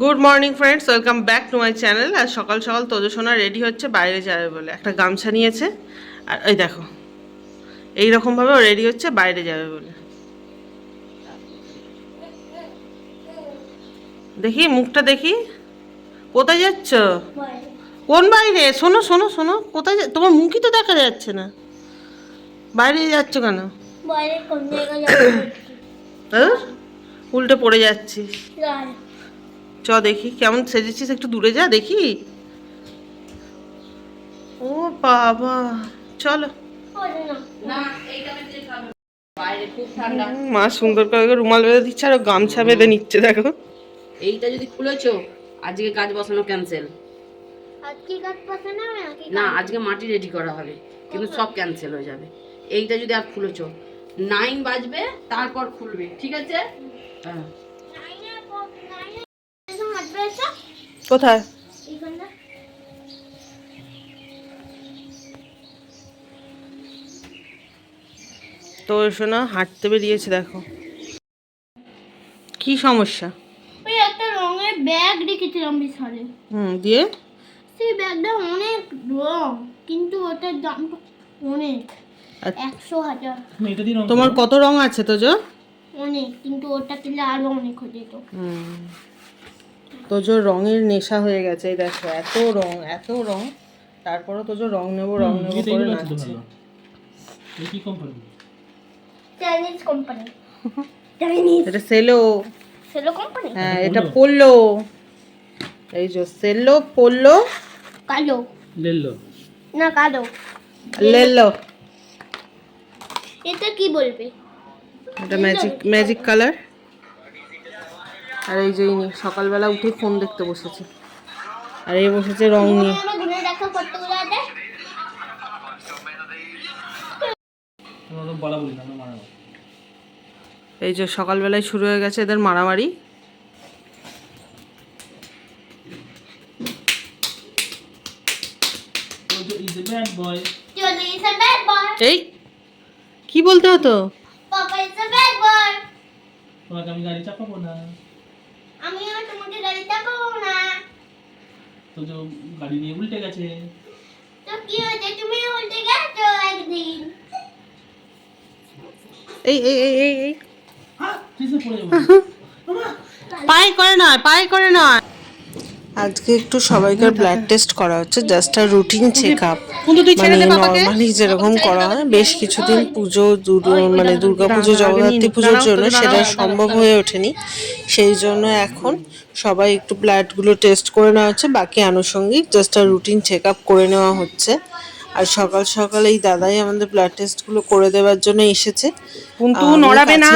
Good morning friends welcome back to my channel আর সকাল সকাল তোজো সোনা রেডি হচ্ছে বাইরে যাবে বলে। একটা গামছা নিয়েছে। আর ওই দেখো এই রকমভাবে ও রেডি হচ্ছে বাইরে যাবে বলে। দেখি মুখটা দেখি। কোথায় যাচ্ছ? কোন বাইরে? শোনো শোনো শোনো। কোথায় যা- তোমার মুখই তো দেখা যাচ্ছে না। বাইরে যাচ্ছ কেন? হ্যাঁ? উল্টে পড়ে যাচ্ছিস যাই। চ দেখি কেমন সেজেছিস একটু দূরে যা দেখি। ও বাবা চলো। মা সুন্দর করে রুমাল বেঁধে দিচ্ছে আর গামছা বেঁধে নিচ্ছে দেখো। এইটা যদি খুলেছো আজকে কাজ বসানো ক্যান্সেল আজকে কাজ পাচ্ছে না না আজকে মাটি রেডি করা হবে কিন্তু সব ক্যান্সেল হয়ে যাবে। এইটা যদি আর খুলেছো নাইন বাজবে তারপর খুলবে ঠিক আছে? হ্যাঁ। কোথায়। তো শোনা হাঁটতে বেরিয়েছে দেখো। কি সমস্যা? ওই একটা রঙের ব্যাগ রেখেছিলাম বিশালে। হুম দিয়ে? সেই ব্যাগটা অনেক রং কিন্তু ওটার দাম অনেক। আচ্ছা। একশো হাজার। তোমার কত রং আছে তো অনেক কিন্তু ওটা কিনলে আরও অনেক হয়ে যেত। হুম তোজো রঙের নেশা হয়ে গেছে এই দেখো এত রং এত রং। তারপরও তোজো রং নেব রং নেব করে নাচছে। চাইনিজ কোম্পানি চাইনিজ এটা সেলো সেলো কোম্পানি হ্যাঁ এটা পড়ল এই যে সেলো পড়ল কালো। লেলো না কালো। লেলো এটা কি বলবে? এটা ম্যাজিক ম্যাজিক কালার আর এই যে ইনি সকালবেলা উঠে ফোন দেখতে বসেছে। আর এই বসেছে রং নিয়ে। এই যে সকালবেলায় শুরু হয়ে গেছে এদের মারামারি। চলে ইজ আ ব্যাড বয় এই কি বলতে হতো তোমাকে আমি গাড়ি চাপাবো না। আমিও তোমাকে পাবো না। তো যে গাড়ি নিয়ে উল্টে গেছে। তো কি হয়েছে? তুমি উল্টে গেছো একদিন। এই এই এই এই যাব। পায়ে করে নয় পায়ে করে নয়। আজকে একটু সবাইকার ব্লাড টেস্ট করা হচ্ছে জাস্ট আর রুটিন চেক আপ মানে নর্মালি যেরকম করা হয় বেশ কিছুদিন পুজো মানে দুর্গা পুজো জগদ্ধাত্রী পুজোর জন্য সেটা সম্ভব হয়ে ওঠেনি। সেই জন্য এখন সবাই একটু ব্লাডগুলো টেস্ট করে নেওয়া হচ্ছে বাকি আনুষঙ্গিক জাস্ট আর রুটিন চেক আপ করে নেওয়া হচ্ছে। আর সকাল সকাল এই দাদাই আমাদের ব্লাড টেস্টগুলো করে দেওয়ার জন্য এসেছে। কিন্তু নড়াবে না।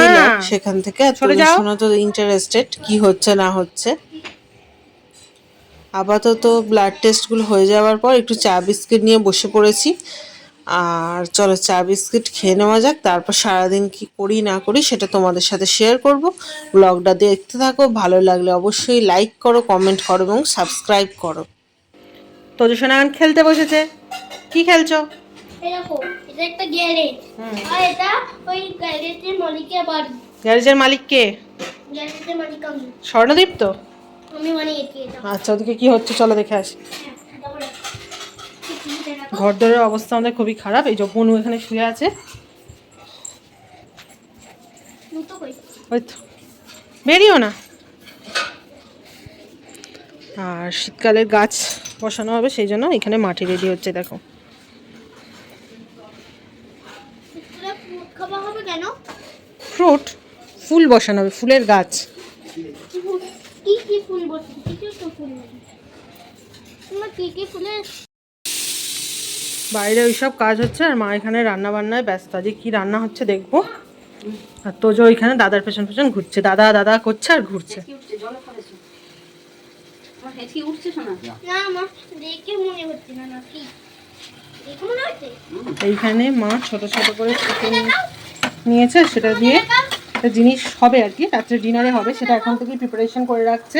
সেখান থেকে আর শোনা তো ইন্টারেস্টেড কি হচ্ছে না হচ্ছে। আপাতত ব্লাড টেস্টগুলো হয়ে যাওয়ার পর একটু চা বিস্কিট নিয়ে বসে পড়েছি। আর চলো চা বিস্কিট খেয়ে নেওয়া যাক তারপর সারাদিন কি করি না করি সেটা তোমাদের সাথে শেয়ার করব। ব্লগটা দেখতে থাকো ভালো লাগলে অবশ্যই লাইক করো কমেন্ট করো এবং সাবস্ক্রাইব করো। তোজো সোনা এখন খেলতে বসেছে। কি খেলছো? গ্যারেজের মালিক কে? স্বর্ণদীপ তো আচ্ছা ওদিকে কি হচ্ছে? চলো দেখে আসি। হ্যাঁ, ঘর দরের অবস্থা আমাদের খুবই খারাপ। এই যে বনু এখানে শুয়ে আছে। ওই তো। বেরিও না। আর শীতকালে গাছ বসানো হবে সেই জন্য এখানে মাটি রেডি হচ্ছে দেখো। ফ্রুট ফুল বসানো হবে ফুলের গাছ। কি কি ফুল বসে কিছু তো ফুল তোমার কি কি ফুলের বাইরে ওইসব কাজ হচ্ছে আর মা এখানে রান্না বান্নায় ব্যস্ত। আজকে কি রান্না হচ্ছে দেখব? আর তোজো ওইখানে দাদার পেছন পেছন ঘুরছে। দাদা দাদা করছে আর ঘুরছে। কি উঠছে জলে পড়েছো তোমার হেঁচকি উঠছে শোনা না মা দেখে মনে হচ্ছে না না কি? দেখে মনে হচ্ছে? এইখানে মা ছোট ছোট করে চিকেন নিয়েছে সেটা দিয়ে একটা জিনিস হবে আর কি রাত্রে ডিনারে হবে সেটা এখন থেকেই প্রিপারেশন করে রাখছে।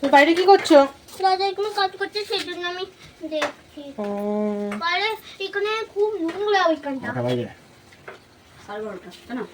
তো বাইরে কি করছ? কাজ করছে সেই জন্য আমি দেখছি। বাইরে এখানে খুব নোংরা ওইখানটা। সাড়ে বারোটা তাই না?